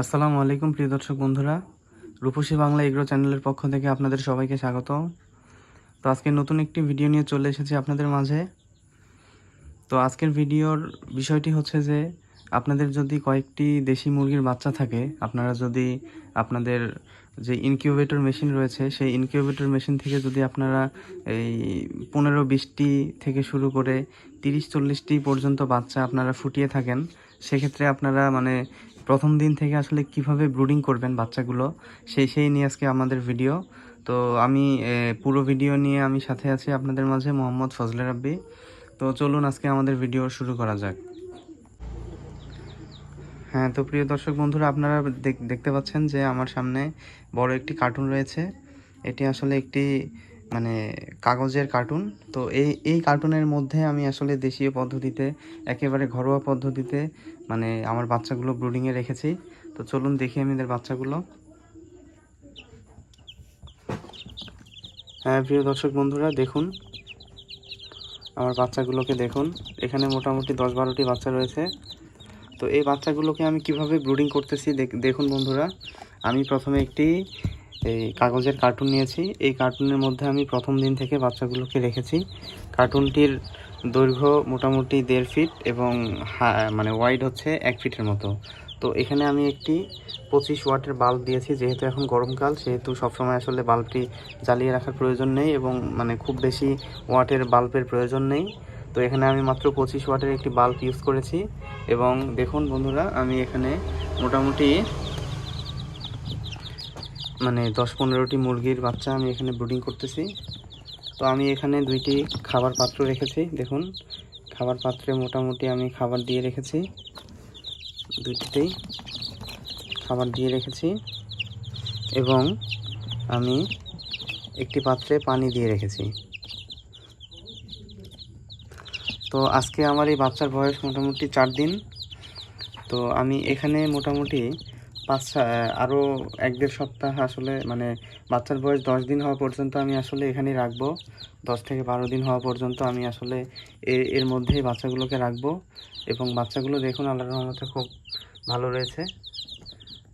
আসসালামু আলাইকুম, প্রিয় দর্শক বন্ধুরা। রূপসী বাংলা এগ্রো চ্যানেলের পক্ষ থেকে আপনাদের সবাইকে স্বাগত তো আজকে নতুন একটি ভিডিও নিয়ে চলে এসেছি আপনাদের মাঝে। তো আজকের ভিডিওর বিষয়টি হচ্ছে যে, আপনাদের যদি কয়েকটি দেশি মুরগির বাচ্চা থাকে, আপনারা যদি আপনাদের যে ইনকিউবেটর মেশিন রয়েছে, সেই ইনকিউবেটর মেশিন থেকে যদি আপনারা এই পনেরো বিশটি থেকে শুরু করে তিরিশ চল্লিশটি পর্যন্ত বাচ্চা আপনারা ফুটিয়ে থাকেন, সেক্ষেত্রে আপনারা মানে প্রথম দিন থেকে আসলে কীভাবে ব্রুডিং করবেন বাচ্চাগুলো, সেই সেই নিয়ে আজকে আমাদের ভিডিও তো আমি পুরো ভিডিও নিয়ে আমি সাথে আছি আপনাদের মাঝে মোহাম্মদ ফজলে রাব্বি। তো চলুন আজকে আমাদের ভিডিও শুরু করা যাক। হ্যাঁ তো প্রিয় দর্শক বন্ধুরা, আপনারা দেখ- দেখতে পাচ্ছেন যে আমার সামনে বড় একটি কার্টুন রয়েছে। এটি আসলে একটি মানে কাগজের কার্টুন তো এই এই কার্টুনের মধ্যে আমি আসলে দেশীয় পদ্ধতিতে, একেবারে ঘরোয়া পদ্ধতিতে মানে আমার বাচ্চাগুলো ব্রুডিংয়ে রেখেছি। তো চলুন দেখি আমি এদের বাচ্চাগুলো। হ্যাঁ প্রিয় দর্শক বন্ধুরা, দেখুন। আমার বাচ্চাগুলোকে দেখুন। এখানে মোটামুটি দশ বারোটি বাচ্চা রয়েছে। তো এই বাচ্চাগুলোকে আমি কীভাবে ব্রুডিং করতেছি দেখুন বন্ধুরা। আমি প্রথমে একটি এই কাগজের কার্টুন নিয়েছি। এই কার্টুনের মধ্যে আমি প্রথম দিন থেকে বাচ্চাগুলোকে রেখেছি। কার্টুনটির দৈর্ঘ্য মোটামুটি দেড় ফিট এবং মানে ওয়াইড হচ্ছে এক ফিটের মতো। তো এখানে আমি একটি পঁচিশ ওয়াটের বাল্ব দিয়েছি, যেহেতু এখন গরমকাল, সেহেতু সবসময় আসলে বাল্বটি জ্বালিয়ে রাখার প্রয়োজন নেই এবং মানে খুব বেশি ওয়াটের বাল্বের প্রয়োজন নেই। তো এখানে আমি মাত্র পঁচিশ ওয়াটের একটি বাল্ব ইউজ করেছি এবং দেখুন বন্ধুরা, আমি এখানে মোটামুটি মানে দশ পনেরোটি মুরগির বাচ্চা আমি এখানে ব্রুডিং করতেছি। তো আমি এখানে দুইটি খাবার পাত্র রেখেছি, দেখুন। খাবার পাত্রে মোটামুটি আমি খাবার দিয়ে রেখেছি। দুইটিতেই খাবার দিয়ে রেখেছি। এবং আমি একটি পাত্রে পানি দিয়ে রেখেছি। তো আজকে আমার এই বাচ্চার বয়স মোটামুটি চার দিন। তো আমি এখানে মোটামুটি পাঁচ আরও এক দেড় সপ্তাহ আসলে মানে বাচ্চার বয়স দশ দিন হওয়া পর্যন্ত আমি আসলে এখানেই রাখব। দশ থেকে বারো দিন হওয়া পর্যন্ত আমি আসলে এর এর মধ্যেই বাচ্চাগুলোকে রাখব। এবং বাচ্চাগুলো দেখুন আল্লাহর রহমতে খুব ভালো রয়েছে।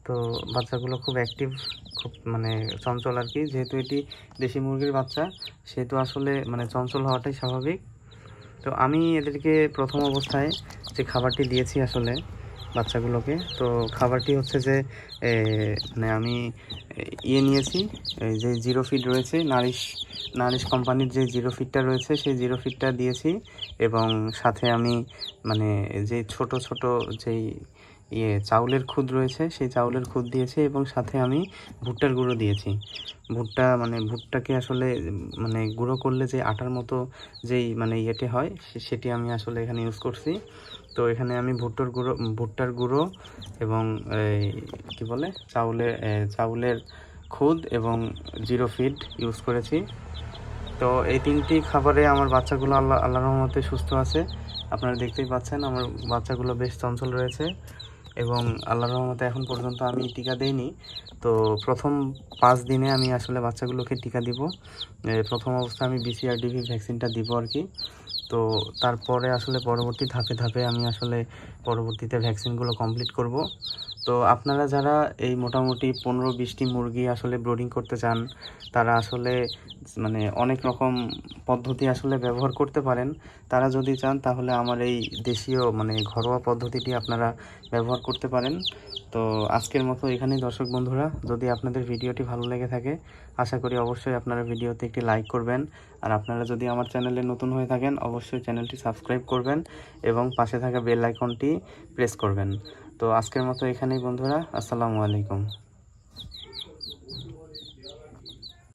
তো বাচ্চাগুলো খুব অ্যাক্টিভ খুব মানে চঞ্চল আর কি যেহেতু এটি দেশি মুরগির বাচ্চা, সেহেতু আসলে মানে চঞ্চল হওয়াটাই স্বাভাবিক। তো আমি এদেরকে প্রথম অবস্থায় যে খাবারটি দিয়েছি আসলে বাচ্চাগুলোকে। তো খাবারটি হচ্ছে যে মানে আমি ইয়ে নিয়েছি যে জিরো ফিট রয়েছে, নারিশ নারিশ কোম্পানির যে জিরো ফিটটা রয়েছে, সেই জিরো ফিটটা দিয়েছি এবং সাথে আমি মানে যে ছোট ছোট যেই ইয়ে চাউলের খুদ রয়েছে, সেই চাউলের খুদ দিয়েছি এবং সাথে আমি ভুট্টার গুঁড়ো দিয়েছি। ভুট্টা মানে ভুট্টাকে আসলে মানে গুঁড়ো করলে যে আটার মতো যেই মানে ইয়েটি হয় সেটি আমি আসলে এখানে ইউজ করছি। তো এখানে আমি ভুট্টার গুঁড়ো ভুট্টার গুঁড়ো এবং কি বলে, চাউলে চাউলের খুদ এবং জিরো ফিড ইউজ করেছি। তো এই তিনটি খাবারে আমার বাচ্চাগুলো আল্লাহ আল্লাহর রহমতে সুস্থ আছে। আপনারা দেখতেই পাচ্ছেন আমার বাচ্চাগুলো বেশ চঞ্চল রয়েছে। এবং আল্লাহর রহমতে এখন পর্যন্ত আমি টিকা দেইনি। তো প্রথম পাঁচ দিনে আমি আসলে বাচ্চাগুলোকে টিকা দিব। প্রথম অবস্থায় আমি বিসিআরডিভি ভ্যাকসিনটা দিব আর কি। তো তারপরে আসলে পরবর্তী ধাপে ধাপে আমি আসলে পরবর্তীতে ভ্যাকসিনগুলো কমপ্লিট করব। তো আপনারা যারা এই মোটামুটি পনেরো বিশটি মুরগি আসলে ব্রোডিং করতে চান, তারা আসলে মানে অনেক রকম পদ্ধতি আসলে ব্যবহার করতে পারেন। তারা যদি চান তাহলে আমার এই দেশীয় মানে ঘরোয়া পদ্ধতিটি আপনারা ব্যবহার করতে পারেন। তো আজকের মতো এখানেই দর্শক বন্ধুরা, যদি আপনাদের ভিডিওটি ভালো লেগে থাকে, আশা করি অবশ্যই আপনারা ভিডিওতে একটি লাইক করবেন। আর আপনারা যদি আমার চ্যানেলে নতুন হয়ে থাকেন, অবশ্যই চ্যানেলটি সাবস্ক্রাইব করবেন এবং পাশে থাকা বেল আইকনটি প্রেস করবেন। তো আজকের মতো এখানেই বন্ধুরা, আসসালামু আলাইকুম।